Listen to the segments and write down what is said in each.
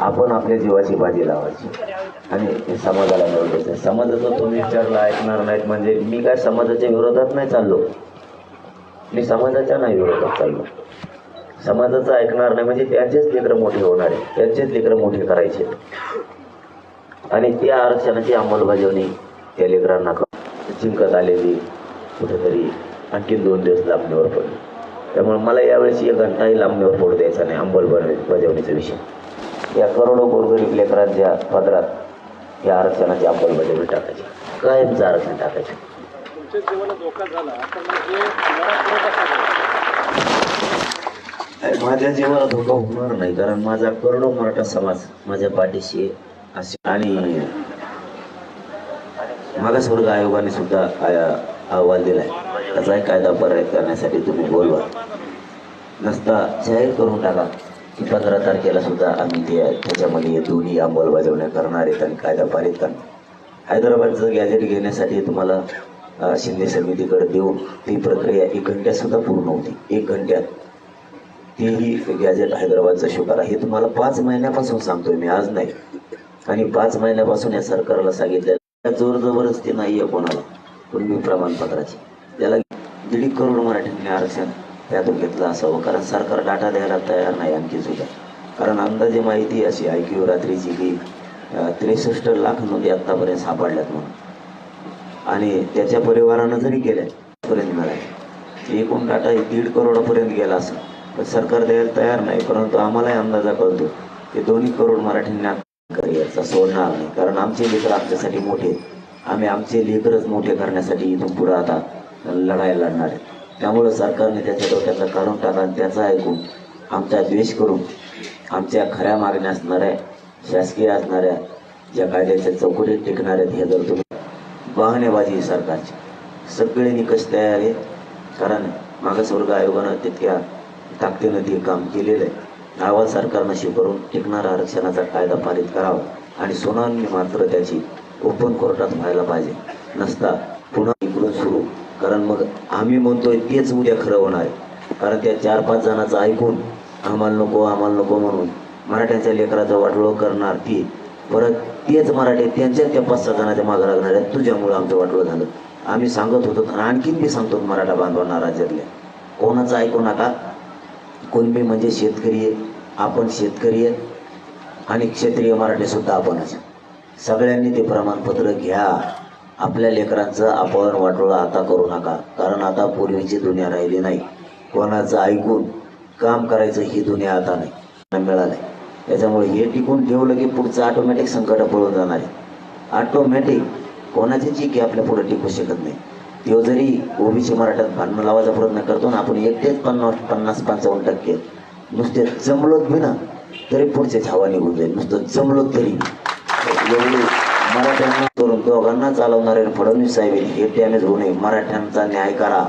आपण आपल्या जीवाची बाजी लावायची. आणि समाजाला मिळवायचं समाजाचा तुम्ही विचारला ऐकणार नाहीत. म्हणजे मी काय समाजाच्या विरोधात नाही चाललो? मी समाजाच्या नाही विरोधात चाललो. समाजाचं ऐकणार नाही म्हणजे त्यांचेच लेकरं मोठे होणार आहे त्यांचेच लेकरं मोठे करायचे आणि त्या आरक्षणाची अंमलबजावणी त्या लेकरांना जिंकत आलेली कुठेतरी आणखी दोन दिवस लाभण्यावर पडली. त्यामुळे मला यावेळेस एक घंटाही लांबणीवर पडू द्यायचा नाही अंमलबजावणीचा विषय या करोडो गोरगरीब लेकरांच्या पदरात या आरक्षणाची अंमलबजावणी टाकायची कायमचं आरक्षण टाकायचं? माझ्या जीवाला धोका होणार नाही कारण माझा करोडो मराठा समाज माझ्या पाठीशी आहे. असे आणि मागासवर्ग आयोगाने सुद्धा अहवाल दिलाय त्याचाही कायदा पर्याय करण्यासाठी तुम्ही बोलवा. नसता जाहीर करून टाका की पंधरा तारखेला सुद्धा आम्ही ते त्याच्यामध्ये दोन्ही अंमलबजावण्या करणार आहेत आणि कायदा पारित करणार. हैदराबादचं गॅजेट घेण्यासाठी तुम्हाला शिंदे समितीकडे देऊन ती प्रक्रिया एक घंट्यात सुद्धा पूर्ण होती. एक घंट्यात. तेही गॅजेट हैदराबादचा शिकार आहे. हे तुम्हाला पाच महिन्यापासून सांगतोय मी आज नाही. आणि पाच महिन्यापासून या सरकारला सांगितलं जोर जबरदस्ती नाही आहे कोणाला कुणबी प्रमाणपत्राची. त्याला दीड करोड मराठ्यांनी आरक्षण. त्यातून घेतलं असावं कारण सरकार डाटा द्यायला तयार नाही आणखी सुद्धा. कारण अंदाजे माहिती अशी ऐकू रात्रीची की त्रेसष्ट लाख नोंदी आत्तापर्यंत सापडल्यात म्हणून. आणि त्याच्या परिवारानं जरी केल्या पर्यंत मिळाले एकूण डाटा हे दीड करोडापर्यंत गेला असं. पण सरकार द्यायला तयार नाही परंतु आम्हालाही अंदाजा कळतो की दोन्ही करोड मराठींना करिअरचा सोडणार नाही. कारण आमचे लेकर आमच्यासाठी मोठे आहेत. आम्ही आमचे लेकरच मोठे करण्यासाठी इथून पुढे आता लढायला लढणार आहे. त्यामुळं सरकारने त्याच्या डोक्यातला काढून टाका आणि त्याचा ऐकून आमचा द्वेष करून आमच्या खऱ्या मागण्या असणाऱ्या शासकीय असणाऱ्या ज्या कायद्याच्या चौकटीत टिकणाऱ्या आहेत हे जर तुम्ही बहाणेबाजी सरकारची. सगळे निकष तयार आहे कारण मागासवर्ग आयोगानं तितक्या ताकदीनं ते काम केलेलं आहे. अहवाल सरकारनं शिकवून टिकणारा आरक्षणाचा कायदा पारित करावा आणि सोनांनी मात्र त्याची ओपन कोर्टात व्हायला पाहिजे. नसता पुन्हा इकडून सुरू कारण मग आम्ही म्हणतोय तेच उद्या खरं होणार आहे. कारण त्या चार पाच जणांचं ऐकून आम्हाला नको आम्हाला नको म्हणून मराठ्यांच्या लेकराचा वाटोळं करणार ती. परत तेच मराठी त्यांच्या त्या पाच सहा जणांच्या मागं लागणार आहेत. तुझ्यामुळं आमचं वाटोळं झालं. आम्ही सांगत होतो आणि आणखीन बी सांगतो मराठा बांधवांना राज्यातल्या. कोणाचं ऐकू नका. कुणबी म्हणजे शेतकरी आहे आपण शेतकरी आहेत आणि क्षेत्रीय मराठी सुद्धा आपणच सगळ्यांनी ते प्रमाणपत्र घ्या. आपल्या लेकरांचं आपण वाटोळं आता करू नका कारण आता पूर्वीची दुनिया राहिली नाही. कोणाचं ऐकून काम करायचं ही दुनिया आता नाही मिळालंय त्याच्यामुळे हे टिकून ठेवलं की पुढचं ऑटोमॅटिक संकट पळून जाणार आहे. ऑटोमॅटिक कोणाची जी की आपल्या पुढे टिकू शकत नाही. तो जरी ओबीसी मराठ्यात भांडणं लावायचा प्रयत्न करतो ना आपण एकटेच पन्नास पन्नास पंचावन्न टक्के नुसते जमलोत बी ना तरी पुढचे हवा निघून जाईल. नुसतं जमलोत तरी. एवढी मराठ्यांना करून दोघांना चालवणारे फडणवीस साहेब हे डॅमेज होऊ नये. मराठ्यांचा न्याय करा.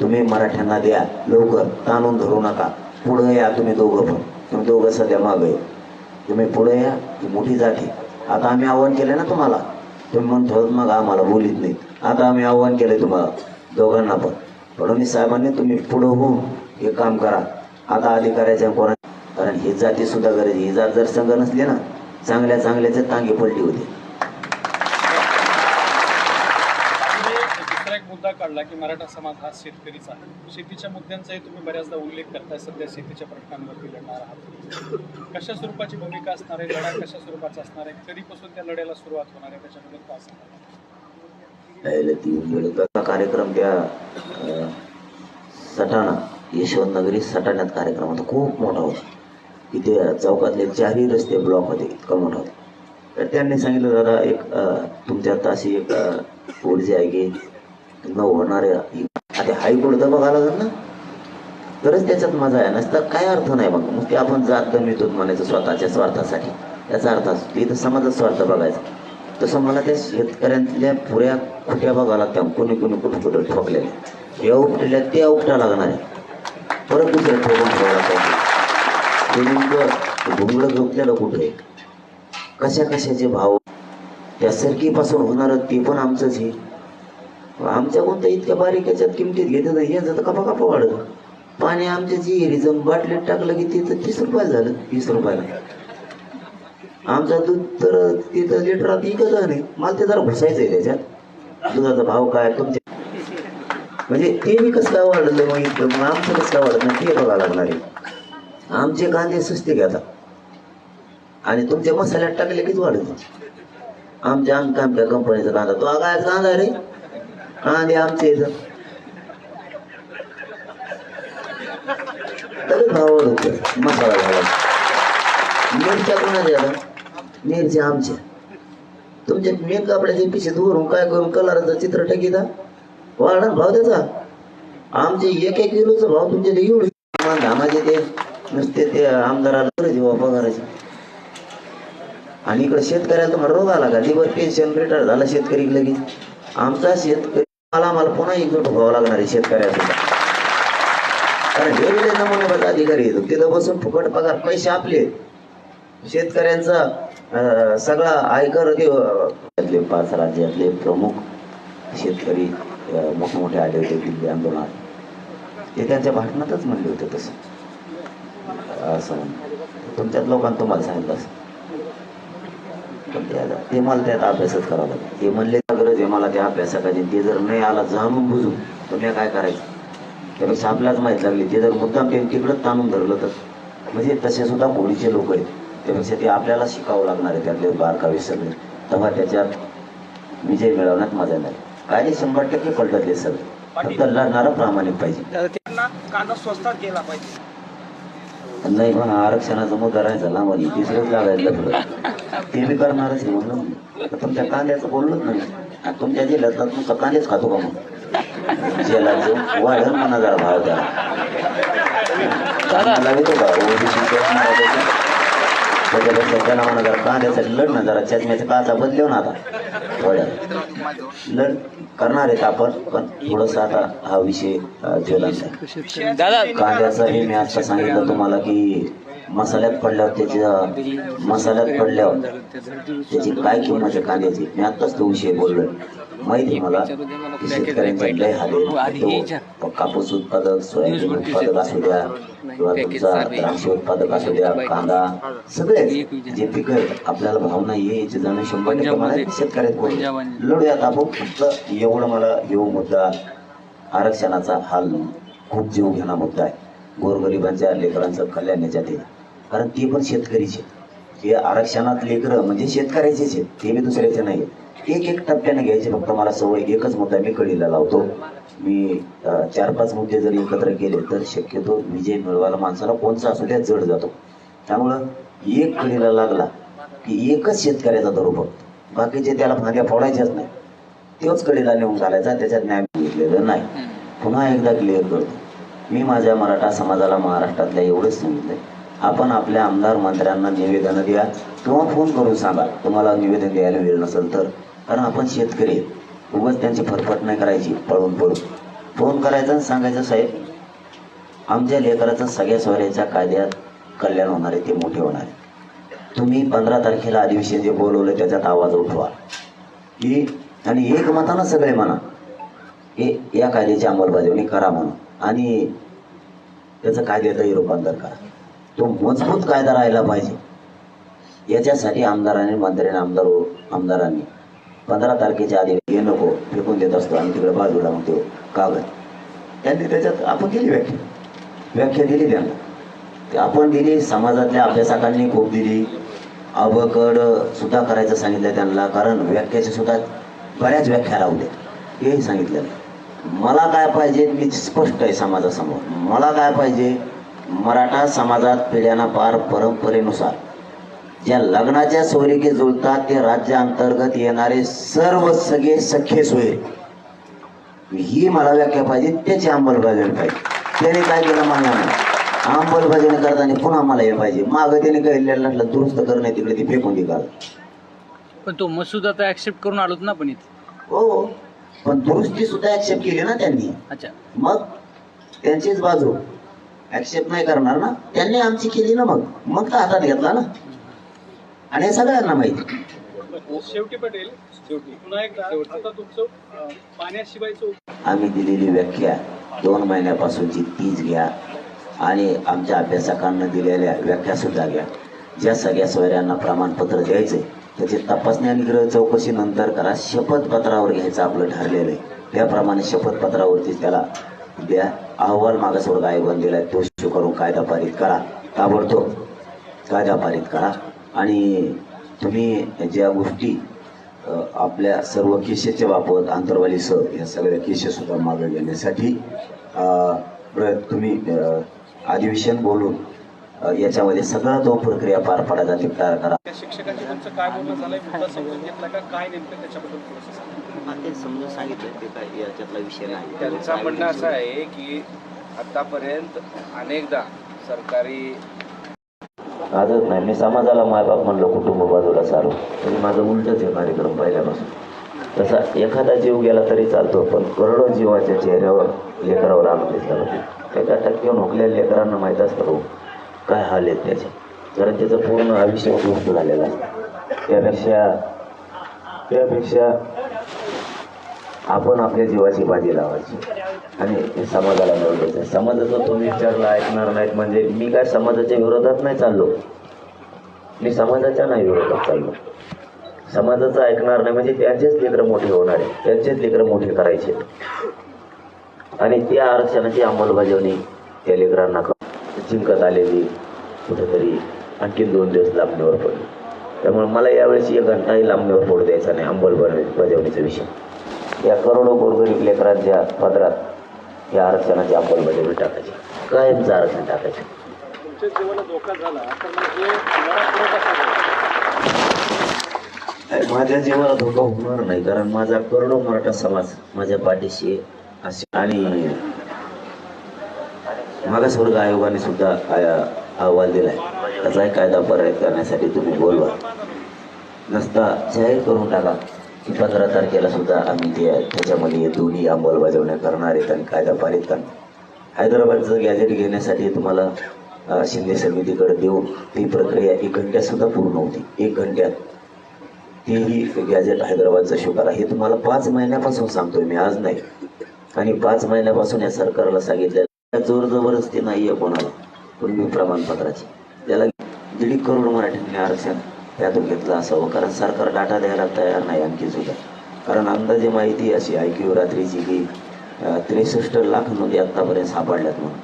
तुम्ही मराठ्यांना द्या. लवकर ताणून धरू नका. पुढं या तुम्ही दोघं पण. तुम्ही दोघं सध्या मागं तुम्ही पुढे या ही मोठी जाती आता आम्ही आव्हान केलं ना तुम्हाला. तुम्ही म्हणतो मग आम्हाला बोलीत नाही आता आम्ही आव्हान केलंय तुम्हाला. दोघांना पण. फडणवीस साहेबांनी तुम्ही पुढं होऊन हे काम करा. आता अधिकाऱ्याच्या कोणा कारण ही जाती सुद्धा गरज ही जात जर संघ नसली ना चांगल्या चांगल्याचे तांगे पडली होती तुम्ही दुसरा एक मुद्दा काढला की मराठा समाज हा शेतकरीचा आहे. शेतीच्या मुद्द्यांचाही तुम्ही बऱ्याचदा उल्लेख करताय. सध्या शेतीच्या प्रश्नांवरती लढणार आहात. कशा स्वरूपाची भूमिका असणार आहे? लढा कशा स्वरूपाचा असणार आहे? कधीपासून त्या लढ्याला सुरुवात होणार आहे. त्याच्याबद्दल काय सांगणार कार्यक्रम त्या सटाणा यशवंत नगरी सटाण्यात कार्यक्रम होता. खूप मोठा होता. इथे चौकातले चारही रस्ते ब्लॉक होते. इतका मोठा होता. तर त्यांनी सांगितलं दादा एक तुमच्या आता अशी एक ऊर्जा आहे की न होणाऱ्या आता हायकोर्ट तर बघायला लागेल ना? तरच त्याच्यात मजा आहे. नसतं काय अर्थ नाही मग. मग ते आपण जात कमीतून म्हणायचं स्वतःच्या स्वार्थासाठी. याचा अर्थ असतो ते तर समाजात स्वार्थ बघायचा. तसं मला त्या शेतकऱ्यांतल्या पुऱ्या खुट्या बघायला लागत्या. कोणी कोणी कुठं कुठं ठोकलेल्या हे उपटल्या ते उपटा लागणार आहे. परत दुसऱ्या ठोकून ठेवायला पाहिजे. ते नेमकं झोपलेलं कुठं आहे? कशा कशाचे भाव? त्या सरकीपासून होणारं ते पण आमचंच आहे. आमच्या कोणत्या इतक्या बारीक याच्यात किमतीत घेतात हे तर कपा कपा वाढत. पाणी आमच्या जी एरीचं बाटलीत टाकलं की तिथं तीस रुपयाला झालं वीस रुपयाला. आमचा दूध तर तिथं लिटरात इकत नाही. मला ते जरा घुसायचं आहे त्याच्यात. दुधाचा भाव काय तुमच्या म्हणजे ते बी कसं काय वाढलं मग इथं? मग आमचं कसं काय वाढत नाही ते बघा लागणार आहे. आमचे कांदे सुस्ते घेतात. आणि तुमच्या मसाल्यात टाकले कीच वाढत. आमच्या आमच्या आमच्या कंपनीचा कांदा. तो काय कांदा रे? आणि आमचे इथं. तरी भाव वाढतो मसाला घाला मिरच्या कोणाच्या आता. मिरच्या आमच्या तुमच्या मेन कापड्याचे पिशे धुवून काय करून कलराचं चित्र टाकीता वाढणार भाव त्याचा. आमचे एक एक किलोचा भाव तुमच्या ते एवढे. धामाचे ते. नुसते ते आमदाराला पगाराचे. आणि इकडे शेतकऱ्याला तुम्हाला रोग आला का? लिव्हर पेन्शन रिटायर झाला शेतकरी लगेच. आमचा शेतकरी मला मला पुन्हा एकजूट व्हावं लागणार आहे शेतकऱ्याचा. कारण हे वेगळे अधिकारी येतो तिथं बसून फुकट पगार पैसे आपले. शेतकऱ्यांचा सगळा आयकर ते त्यातले पाच राज्यातले प्रमुख शेतकरी मोठमोठे आले होते दिल्ली आंदोलनात. ते त्यांच्या भाषणातच म्हणले होते तसं. असं तुमच्यात लोकांना तुम्हाला सांगितलं असं. ते मला त्यात अभ्यासच करावा लागेल. ते म्हणले आहे मला त्या अभ्यासाकाची ते जर नाही आला जाणून बुजून तर मी काय करायचं? त्यापेक्षा आपल्यालाच माहीत लागली. ते जर मुद्दाम ते तिकडंच ताणून धरलं तर? म्हणजे तसे सुद्धा होळीचे लोक आहेत. त्यापेक्षा ते आपल्याला शिकावं लागणार आहे त्यातले बारकावे सगळे. तेव्हा त्याच्यात विजय मिळवण्यात मजा नाही काय शंभर टक्के पलटतले सगळे. फक्त लढणारं प्रामाणिक पाहिजे. त्यांना कांदा स्वस्तात गेला पाहिजे. नाही पण आरक्षणाचा मुद्दा राहायचा ना मला तिसरंच लागायला थोडं ते बी करणारच म्हणून. आता तुमच्या कांद्याचं बोललोच नाही. आणि तुमच्या जिल्ह्यातला तुमचा कांदेच खातो का मग? जेलाचं वाढन म्हणा जरा भाव द्या. मला येतो का? त्याच्यापेक्षा त्याला म्हणा जरा कांद्यासाठी लढणं जरा चष्म्याच्या काचा बदलव ना आता. थोड्या. लढ करणार आहेत आपण पण थोडंसं आता हा विषय दादा. कांद्याचं हे मी आता सांगितलं तुम्हाला की मसाल्यात पडल्यावर त्याची मसाल्यात पडल्यावर त्याची काय किंमत आहे कांद्याची? मी आत्ताच तो विषय बोललोय. माहिती मला की शेतकऱ्यांचे लय हाल. तो कापूस उत्पादक सोयाबीन उत्पादक असू द्या किंवा तुमचा द्राक्ष उत्पादक असू द्या कांदा सगळे जे पिकं आहेत आपल्याला भाव नाही याची जाणीव शंभर टक्के मला शेतकऱ्यात बोलू लढूयात आपण फक्त एवढं मला येऊ मुद्दा आरक्षणाचा हाल खूप जीव घेणा मुद्दा आहे. गोरगरिबांच्या लेकरांचं कल्याण याच्यात कारण ते पण शेतकरीचे हे आरक्षणात लेकरं म्हणजे शेतकऱ्याचेच आहेत. ते बी दुसऱ्याचे नाही आहेत. एक एक टप्प्याने घ्यायचे. फक्त मला सवय एकच मुद्दा मी कळीला लावतो. मी चार पाच मुद्दे जर एकत्र केले तर शक्यतो विजय मिळवायला माणसाला कोणचा असू त्या जड जातो. त्यामुळं एक कळीला लागला की एकच शेतकऱ्याचा धरू फक्त. बाकीचे त्याला फांद्या फोडायच्याच नाही. तोच कडेला नेऊन घालायचा त्याच्यात न्याय घेतलेलं नाही. पुन्हा एकदा क्लिअर करतो. मी माझ्या मराठा समाजाला महाराष्ट्रातल्या एवढंच सांगितलंय. आपण आपल्या आमदार मंत्र्यांना निवेदनं द्या. किंवा फोन करून सांगा. तुम्हाला निवेदन द्यायला वेळ नसेल तर. कारण आपण शेतकरी उगाच त्यांची फरफट नाही करायची पळून पळून. फोन करायचा आणि सांगायचं साहेब आमच्या लेकराचं सगळ्या सोयऱ्याच्या कायद्यात कल्याण होणार आहे ते मोठे होणार आहे. तुम्ही पंधरा तारखेला अधिवेशन जे बोलवलं त्याच्यात आवाज उठवा. की आणि एकमतानं सगळे म्हणा. हे या कायद्याची अंमलबजावणी करा म्हणून. आणि त्याचं कायद्यातही रूपांतर करा. तो मजबूत कायदा राहिला पाहिजे. याच्यासाठी आमदारांनी मंत्र्यांनी आमदार आमदारांनी पंधरा तारखेच्या आधी हे नको फेकून देत असतो आणि तिकडे बाजूला मग तो कागद. त्यांनी त्याच्यात आपण केली व्याख्या. व्याख्या दिली त्यांना. ते आपण दिली समाजातल्या अभ्यासकांनी खूप दिली. अवकड सुद्धा करायचं सांगितलं त्यांना कारण व्याख्याचे सुद्धा बऱ्याच व्याख्या लावल्या हेही सांगितलं मला काय पाहिजे मी स्पष्ट आहे समाजासमोर. मला काय पाहिजे मराठा समाजात पिढ्याना पार परंपरेनुसार ज्या लग्नाच्या सोयरीके जुळतात ते राज्याअंतर्गत येणारे सर्व सगळे सख्खे सोयरे. ही मला व्याख्या पाहिजे त्याची अंमलबजावणी पाहिजे. त्याने काय केलं मला अंमलबजावणी करताना पुन्हा मला हे पाहिजे. मागं त्याने काही लढलं दुरुस्त करणे तिकडे ते फेकून दे पण तो मसुदा तर ऍक्सेप्ट करून आलोत ना पण इथे. हो पण दुरुस्ती सुद्धा ऍक्सेप्ट केली ना त्यांनी. अच्छा. मग त्यांचीच बाजू. ऍक्सेप्ट नाही करणार ना त्यांनी आमची केली ना मग. मग तर हातात घेतला ना. आणि सगळ्यांना माहिती. शेवटी पटेल शेवटी. पुन्हा एकदा आता तुमचं अं, पाण्याशिवायचं आम्ही दिलेली व्याख्या दोन महिन्यापासूनची तीच घ्या. आणि आमच्या अभ्यासकांना दिलेल्या व्याख्यासुद्धा घ्या. ज्या सगळ्या सोयऱ्यांना प्रमाणपत्र द्यायचे त्याची तपासणी आणि गृह चौकशी नंतर करा. शपथपत्रावर घ्यायचं आपलं ठरलेलं आहे. त्याप्रमाणे शपथपत्रावरती त्याला द्या अहवाल मागासवर्ग आयोगाने दिला तो इश्यू करून कायदा पारित करा. ताबडतोब कायदा पारित करा. आणि तुम्ही ज्या गोष्टी आपल्या सर्व केसेसच्या बाबत आंतरवालीसह या सगळ्या केसेससुद्धा मागे घेण्यासाठी तुम्ही अधिवेशन बोलून याच्यामध्ये सगळा तो प्रक्रिया पार पाडायचा तयार करा. शिक्षकांचं काय बोलणं झालंय? घेतला काय नेमकं त्याच्याबद्दल ते समजून सांगितलं ते काय याच्यातला विषय नाही. त्यांचं म्हणणं असं आहे की आतापर्यंत अनेकदा सरकारी आजच नाही मी समाजाला मायबाप म्हणलं कुटुंब बाजूला सारू. तरी माझं उलटच आहे कार्यक्रम पहिल्यापासून. तसा एखादा जीव गेला तरी चालतो पण करोडो जीवाच्या चेहऱ्यावर लेकरावर आणून दिसला पाहिजे एका टक्के नोकल्या लेकरांना माहीत असतं हो काय हाल आहेत त्याचे. कारण त्याचं पूर्ण आयुष्य उद्ध्वस्त झालेलं असतं. त्यापेक्षा त्यापेक्षा आपण आपल्या जीवाची बाजी लावायची. आणि हे समाजाला मिळवायचं समाजाचा तुम्ही विचारला ऐकणार नाहीत म्हणजे मी काय समाजाच्या विरोधात नाही चाललो? मी समाजाच्या नाही विरोधात चाललो. समाजाचं ऐकणार नाही म्हणजे त्यांचेच लेकरं मोठे होणार आहे त्यांचेच लेकरं मोठे करायचे आणि त्या आरक्षणाची अंमलबजावणी त्या लेकरांना जिंकत आलेली कुठेतरी आणखी दोन दिवस लांबणीवर पडली. त्यामुळे मला यावेळेस एक घंटाही लांबणीवर पडू द्यायचा नाही अंमलबजावणीचा विषय. या करोडो गोरगरीब लेकरांच्या पदरात या आरक्षणाची अंमलबजावणी टाकायची कायमचं आरक्षण टाकायचं? माझ्या जीवाला धोका होणार नाही कारण माझा करोडो मराठा समाज माझ्या पाठीशी. असे आणि मागासवर्ग आयोगाने सुद्धा अहवाल दिलाय त्याचाही कायदा पर्याय करण्यासाठी तुम्ही बोलवा नसता जाहीर करून टाका पंधरा तारखेला सुद्धा आम्ही ते त्याच्यामध्ये दोन्ही अंमलबजावण्या करणार आहेत आणि कायदा पारित करणार. हैदराबादचं गॅजेट घेण्यासाठी तुम्हाला शिंदे समितीकडे देऊन ती प्रक्रिया एक घंट्यात सुद्धा पूर्ण होती. एक घंट्यात. तेही गॅजेट हैदराबादचं शुकार आहे. हे तुम्हाला पाच महिन्यापासून सांगतोय मी आज नाही. आणि पाच महिन्यापासून या सरकारला सांगितलं जोर जबरदस्ती नाही आहे कोणाला. पूर्वी प्रमाणपत्राची. त्याला दीड करोड मराठ्यांनी आरक्षण यातून घेतलं असावं कारण सरकार डाटा द्यायला तयार नाही आणखी सुद्धा. कारण अंदाजे माहिती अशी ऐकू रात्रीची की त्रेसष्ट लाख नोंदी आत्तापर्यंत सापडल्यात म्हणून.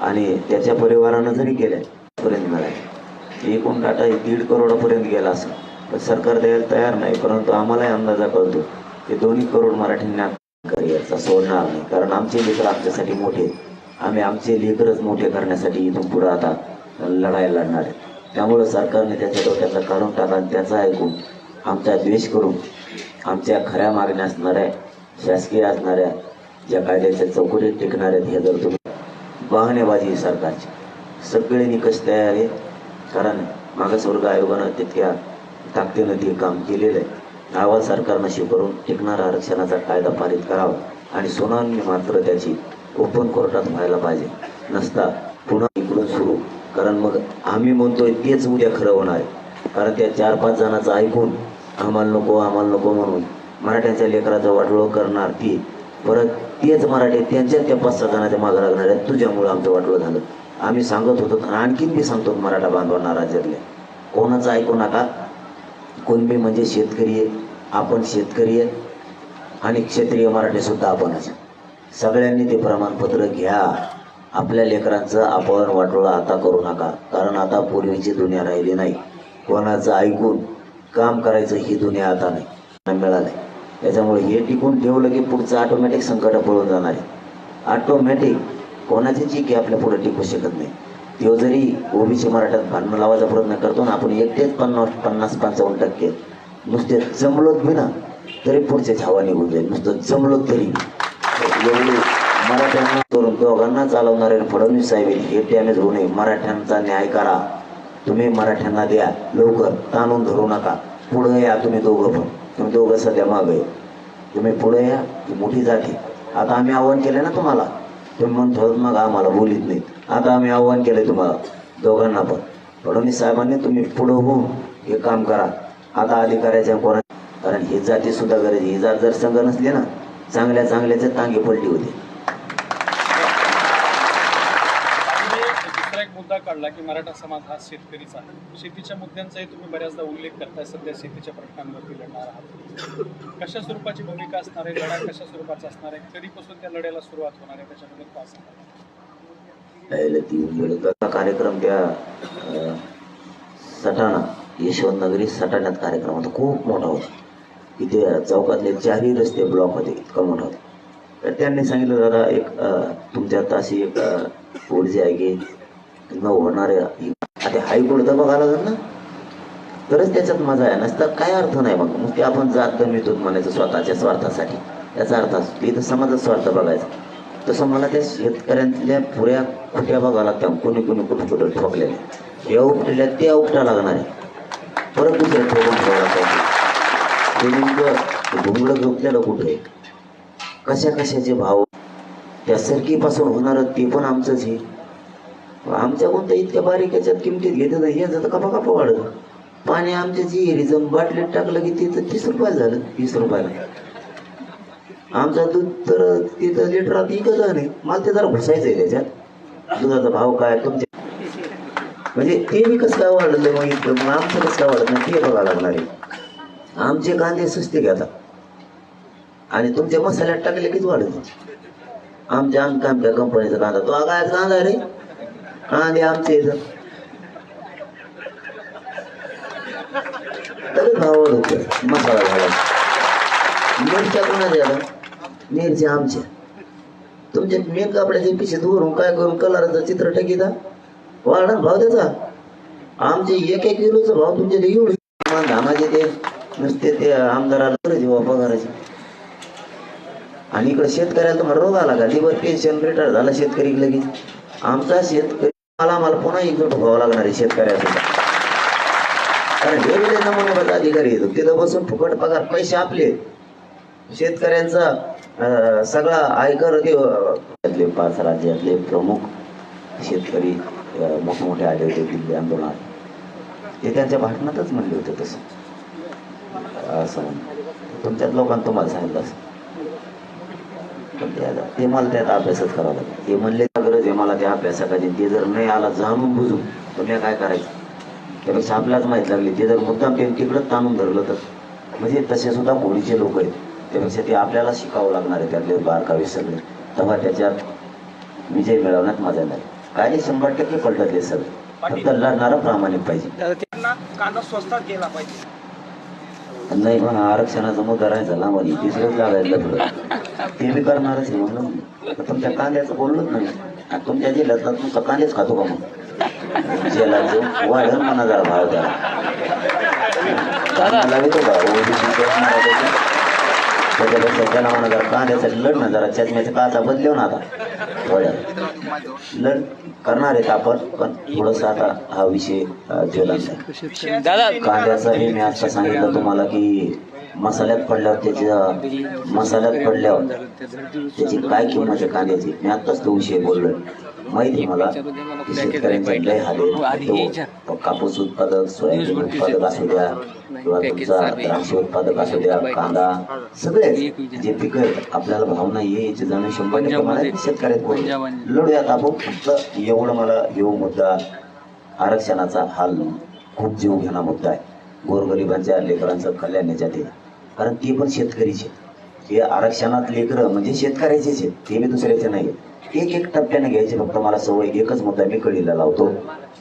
आणि त्याच्या परिवारानं जरी गेल्या पर्यंत मिळाले एकूण डाटा हे दीड करोडापर्यंत गेला असं. पण सरकार द्यायला तयार नाही परंतु आम्हालाही अंदाजा कळतो की दोन्ही करोड मराठींना करिअरचा सोडणार नाही. कारण आमचे लेकर आमच्यासाठी मोठे आहेत. आम्ही आमचे लेकरच मोठे करण्यासाठी इथून पुढे आता लढायला लढणार आहे त्यामुळं सरकारने त्याच्या डोक्याचा काढून टाका आणि त्याचा ऐकून आमचा द्वेष करून आमच्या खऱ्या मागण्या असणाऱ्या शासकीय असणाऱ्या ज्या कायद्याच्या चौकटीत टिकणाऱ्या हे जर तुम्ही बहाणेबाजी सरकारची. सगळे निकष तयार आहे कारण मागासवर्ग आयोगानं तितक्या ताकदीनं ते काम केलेलं आहे. आवाज सरकारनं स्वीकारून टिकणारा आरक्षणाचा कायदा पारित करावा. आणि सुनावणी मात्र त्याची ओपन कोर्टात व्हायला पाहिजे. नसता कारण मग आम्ही म्हणतोय तेच उद्या खरं होणार आहे. कारण त्या चार पाच जणांचं ऐकून आम्हाला नको आम्हाला नको म्हणून मराठ्यांच्या लेकराचं वाटोळं करणार ती. परत तेच मराठी त्यांच्या त्या पाच सहा जणांच्या मागं लागणार आहेत तुझ्यामुळं आमचं वाटलं झालं. आम्ही सांगत होतो आणि आणखीन बी सांगतो मराठा बांधवांना राज्यातल्या. कोणाचं ऐकू नका. कुणबी म्हणजे शेतकरी आहे आपण शेतकरी आहे आणि क्षेत्रीय मराठी सुद्धा आपणच सगळ्यांनी ते प्रमाणपत्र घ्या. आपल्या लेकरांचं आपण वाटोळा आता करू नका कारण आता पूर्वीची दुनिया राहिली नाही. कोणाचं ऐकून काम करायचं ही दुनिया आता नाही मिळालंय त्याच्यामुळे हे टिकून ठेवलं की पुढचं ऑटोमॅटिक संकट पळून जाणार आहे. ऑटोमॅटिक कोणाची जी की आपल्या पुढे टिकू शकत नाही. तो जरी ओबीसी मराठ्यात भांडणं लावायचा प्रयत्न करतो ना आपण एकटेच पन्नास पन्नास पंचावन्न टक्के नुसते जमलोत बी ना तरी पुढचे हवा निघून जाईल. नुसतं जमलोत तरी. एवढी मराठ्यांना करून दोघांना चालवणारे फडणवीस साहेब हे डॅमेज होऊ नये. मराठ्यांचा न्याय करा. तुम्ही मराठ्यांना द्या. लवकर ताणून धरू नका. पुढं या तुम्ही दोघं पण. तुम्ही दोघं सध्या मागे तुम्ही पुढे या. ही मोठी जाती आता आम्ही आव्हान केलं ना तुम्हाला. तुम्ही म्हणतो मग आम्हाला बोलीत नाहीत. आता आम्ही आव्हान केलं तुम्हाला. दोघांना पण. फडणवीस साहेबांनी तुम्ही पुढं होऊन हे काम करा. आता अधिकाऱ्याच्या कोणा कारण ही जाती सुद्धा गरज ही जात जर संघ नसली ना चांगल्या चांगल्याचे तांगे पलटी होते. काढला की मराठा समाज हा शेतकरीच आहे. शेतीच्या मुद्द्यांचाही तुम्ही बऱ्याचदा उल्लेख करताय. सध्या शेतीच्या प्रश्नांवरती लढणार आहात. कशा स्वरूपाची भूमिका असणार आहे? लढा कशा स्वरूपाचा असणार आहे? कधीपासून त्या लढ्याला सुरुवात होणार आहे. त्याच्याबद्दल काय सांगा त्यावेळेला वेळेचा कार्यक्रम त्या सटाणा यशवंत नगरी सटाण्यात कार्यक्रम होता. खूप मोठा होता. इथे चौकातले चारही रस्ते ब्लॉक होते. इतका मोठा होता. तर त्यांनी सांगितलं दादा एक तुमच्या ताशी एक अं, ऊर्जा आहे की न होणाऱ्या आता हायकोर्ट तर बघायला लागेल ना तरच त्याच्यात मजा आहे. नसतं काय अर्थ नाही मग. मग ते आपण जात कमीतून म्हणायचं स्वतःच्या स्वार्थासाठी. याचा अर्थ असतो इथं समाजात स्वार्थ बघायचा. तसं मला त्या शेतकऱ्यांतल्या पुऱ्या खुट्या बघा लागत्या कोणी कोणी कुठं कुठं ठोकलेल्या या उपटल्या त्या उपटा लागणार आहे परत दुसऱ्या ठोकून ठेवायला पाहिजे. ते नेमकं झोपलेलं कुठं आहे? कशा कशाचे भाव? त्या सरकीपासून होणारं ते पण आमचंच आहे. आमच्या कोणत्या इतक्या बारीक याच्यात किमतीत घेते नाही याचं तर कपा कपा वाढत पाणी आमच्या जी एरीचं बाटलीत टाकलं की तिथं तीस रुपयाला झालं तीस रुपयाला. आमचा दूध तर तिथं लिटरात इकत नाही मला ते जरा घुसायचं आहे त्याच्यात. दुधाचा भाव काय तुमच्या म्हणजे ते बी कसं काय वाढलं मग इथं? मग आमचं कसं काय वाढत नाही ते बघावं लागणार आहे. आमचे कांदे सुस्ते घेतात आणि तुमच्या मसाल्यात टाकले कीच वाढत आमच्या आमच्या आमच्या कंपनीचा कांदा. तो आगायचा कांदा रे? आणि आमचे इथं. तरी भाव मसाला झाला. मिरच्या कोणाच्या आता. मिरच्या आमच्या तुमच्या मेन कापड्याचे पिशे धुवून काय करून कलरचं चित्र टाकीता वाढ भाव त्याचा. आमचे एक एक किलोचा भाव तुमच्या ते एवढे. धामाचे ते. नुसते ते आमदाराला करायचे जेव्हा पगाराचे. आणि इकडे शेतकऱ्याला तुम्हाला रोग आला का? लिव्हर पेन्शन रिटायर झाला शेतकरी लगेच. आमचा शेतकरी मला मला पुन्हा एकजूट व्हावं लागणार आहे शेतकऱ्याचा. कारण वेगवेगळे वेळे अधिकारी येतो तिथं बसून फुकट पगार पैसे आपले. शेतकऱ्यांचा सगळा आयकर ते त्यातले पाच राज्यातले प्रमुख शेतकरी मोठमोठे आले होते दिल्ली आंदोलनात ते त्यांच्या भाषणातच म्हणले होते तसं. असं तुमच्यात लोकांना तुम्हाला सांगितलं असं. पण ते मला त्यात अभ्यासच करावा लागेल ते म्हणले गरज आहे मला त्या अभ्यासाकाची ते जर नाही आला जाणून बुजून तर मी काय करायचं? त्यापेक्षा आपल्यालाच माहीत लागली. ते जर मुद्दाम ते तिकडंच ताणून धरलं तर. म्हणजे तसे सुद्धा कोणीचे लोक आहेत. त्यापेक्षा ते आपल्याला शिकावं लागणार आहे त्यातले बारकावे सगळे. तेव्हा त्याच्यात विजय मिळवण्यात मजा नाही काय शंभर टक्के पलटत सगळे. सगळं फक्त लढणारं प्रामाणिक पाहिजे. कांदा स्वस्तात गेला पाहिजे. नाही पण आरक्षणाचा मुद्दा राहायचा ना म्हणजे तिसरंच लागायला थोडं ते बी करणारच आहे म्हणून. आता तुमच्या कांद्याचं बोललोच नाही. आता तुमच्या जिल्ह्यात तुमचा कांदेच खातो का मग? जेलाचं वाढेल म्हणा जरा भाव द्या. लागतो का. त्याच्यापेक्षा म्हणा जरा कांद्यासाठी लढणं जरा चष्म्याचा काचा बदलव ना आता. थोड्या लढ करणार आहेत आपण पण थोडंसं आता हा विषय ज्वलंत आहे दादा कांद्याचं हे मी आता सांगितलं तुम्हाला की मसाल्यात पडल्यावर त्याची मसाल्यात पडल्यावर त्याची काय किंमत आहे कांद्याची? मी आत्ताच तो विषय बोललोय. माहिती मला शेतकऱ्यांचे हाल आहे. तो कापूस उत्पादक सोयाबीन उत्पादक असू द्या किंवा तुमचा द्राक्ष उत्पादक असू द्या कांदा सगळे जे पिकं आहेत आपल्याला भाव नाही आहे याची जाणीव शंभर टक्के मला. शेतकऱ्यात लढूयात आपण. फक्त एवढं मला येऊ मुद्दा आरक्षणाचा हाल खूप जीव घेणा मुद्दा आहे. गोरगरिबांच्या लेकरांचं कल्याण याच्यात कारण ते पण शेतकरीचे हे आरक्षणात लेकरं म्हणजे शेतकऱ्याचेच आहेत. ते बी दुसऱ्याचे नाही आहेत. एक एक टप्प्याने घ्यायची फक्त मला सवय एकच मुद्दा मी कळीला लावतो.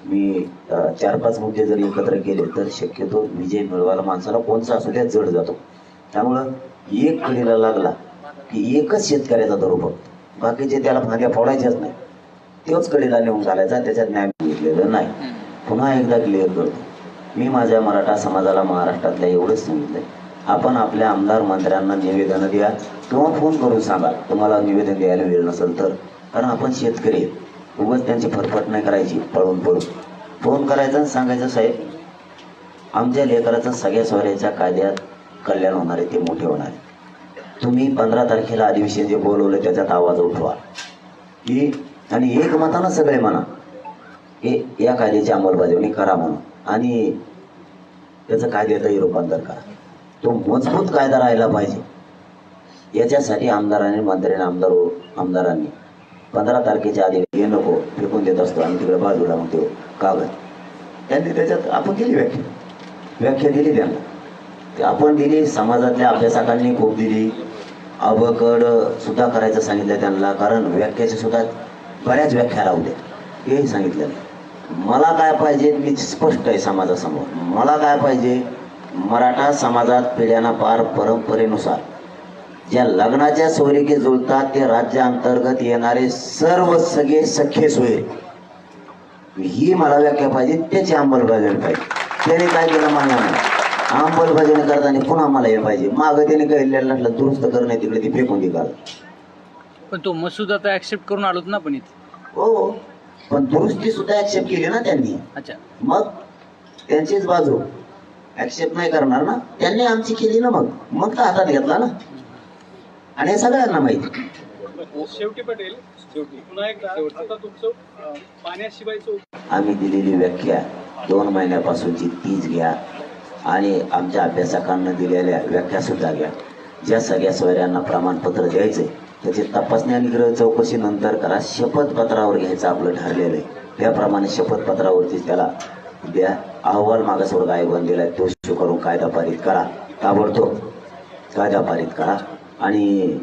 मी चार पाच मुद्दे जर एकत्र केले तर शक्यतो विजय मिळवायला माणसाला कोणचा असू त्या जड जातो. त्यामुळं एक कळीला लागला की एकच शेतकऱ्याचा धरू फक्त बाकीचे त्याला फांद्या फोडायच्याच नाही. तोच कडेला नेऊन घालायचा त्याच्यात न्याय घेतलेलं नाही. पुन्हा एकदा क्लिअर करतो. मी माझ्या मराठा समाजाला महाराष्ट्रातल्या एवढंच सांगितलंय. आपण आपल्या आमदार मंत्र्यांना निवेदन द्या. किंवा फोन करून सांगा. तुम्हाला निवेदन द्यायला वेळ नसेल तर. कारण आपण शेतकरी उगाच त्यांची फरफट नाही करायची पळून पळून. फोन करायचा आणि सांगायचं साहेब आमच्या लेकराचं सगळ्या सोयऱ्याच्या कायद्यात कल्याण होणार आहे ते मोठे होणार आहे. तुम्ही पंधरा तारखेला अधिवेशन जे बोलवलं त्याच्यात आवाज उठवा. की आणि एकमतानं सगळे म्हणा हे या कायद्याची अंमलबजावणी करा म्हणून. आणि त्याचं कायद्यातही रूपांतर करा. तो मजबूत कायदा राहायला पाहिजे. याच्यासाठी आमदारांनी मंत्र्यांनी आमदार आमदारांनी पंधरा तारखेच्या आधी हे नको फेकून देत असतो आणि तिकडे बाजूला मग तो कागद. त्यांनी त्याच्यात आपण दिली व्याख्या. व्याख्या दिली त्यांना. ते आपण दिली समाजातल्या अभ्यासकांनी खूप दिली. अवकड सुद्धा करायचं सांगितलं त्यांना कारण व्याख्याचे सुद्धा बऱ्याच व्याख्या लावल्या हेही सांगितलं मला काय पाहिजे मी स्पष्ट आहे समाजासमोर. मला काय पाहिजे मराठा समाजात पिढ्याना पार परंपरेनुसार ज्या लग्नाच्या सोयरीके जुळतात ते राज्याअंतर्गत येणारे सर्व सगळे सख्खे सोयरे. ही मला व्याख्या पाहिजे त्याची अंमलबजावणी पाहिजे. त्याने काय केलं मला अंमलबजावणी करताना पुन्हा मला हे पाहिजे. मागं त्याने काही नसलं दुरुस्त करणे तिकडे ते फेकून दे पण तो मसुदा तर ऍक्सेप्ट करून आलोत ना पण इथे. हो पण दुरुस्ती सुद्धा ऍक्सेप्ट केली ना त्यांनी. अच्छा. मग त्यांचीच बाजू. ऍक्सेप्ट नाही करणार ना. त्यांनी आमची केली ना मग. मग तर हातात घेतला ना. आणि हे सगळ्यांना माहिती. शेवटी पटेल शेवटी. पुन्हा एकदा आता तुमचं अं, पाण्याशिवायचं आम्ही दिलेली व्याख्या दोन महिन्यापासूनची तीच घ्या आणि आमच्या अभ्यासकांना दिलेल्या व्याख्या सुद्धा घ्या. ज्या सगळ्या सोयऱ्यांना प्रमाणपत्र द्यायचे त्याची तपासणी आणि गृह चौकशी नंतर करा. शपथपत्रावर घ्यायचं आपलं ठरलेलं आहे. त्याप्रमाणे शपथपत्रावरती त्याला द्या. अहवाल मागासवर्ग आयोगाने दिलाय तो इश्यू करून कायदा पारित करा. ताबडतोब कायदा पारित करा. आणि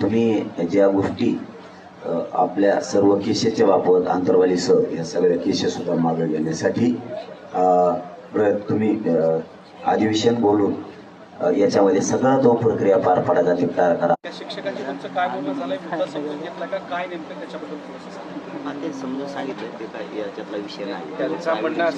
तुम्ही ज्या गोष्टी आपल्या सर्व केसेसच्या बाबत आंतरवालीसह या सगळ्या केसेस सुद्धा मागे घेण्यासाठी तुम्ही अधिवेशन बोलून याच्यामध्ये सगळं तो प्रक्रिया पार पाडायचा ते तयार करा. शिक्षकांची तुमचं काय बोलणं झालंय? मुद्दा समजून घेतला का? काय नेमकं त्याच्याबद्दल समजून सांगितलं ते काय याच्यातला विषय नाही. त्यांचं म्हणणं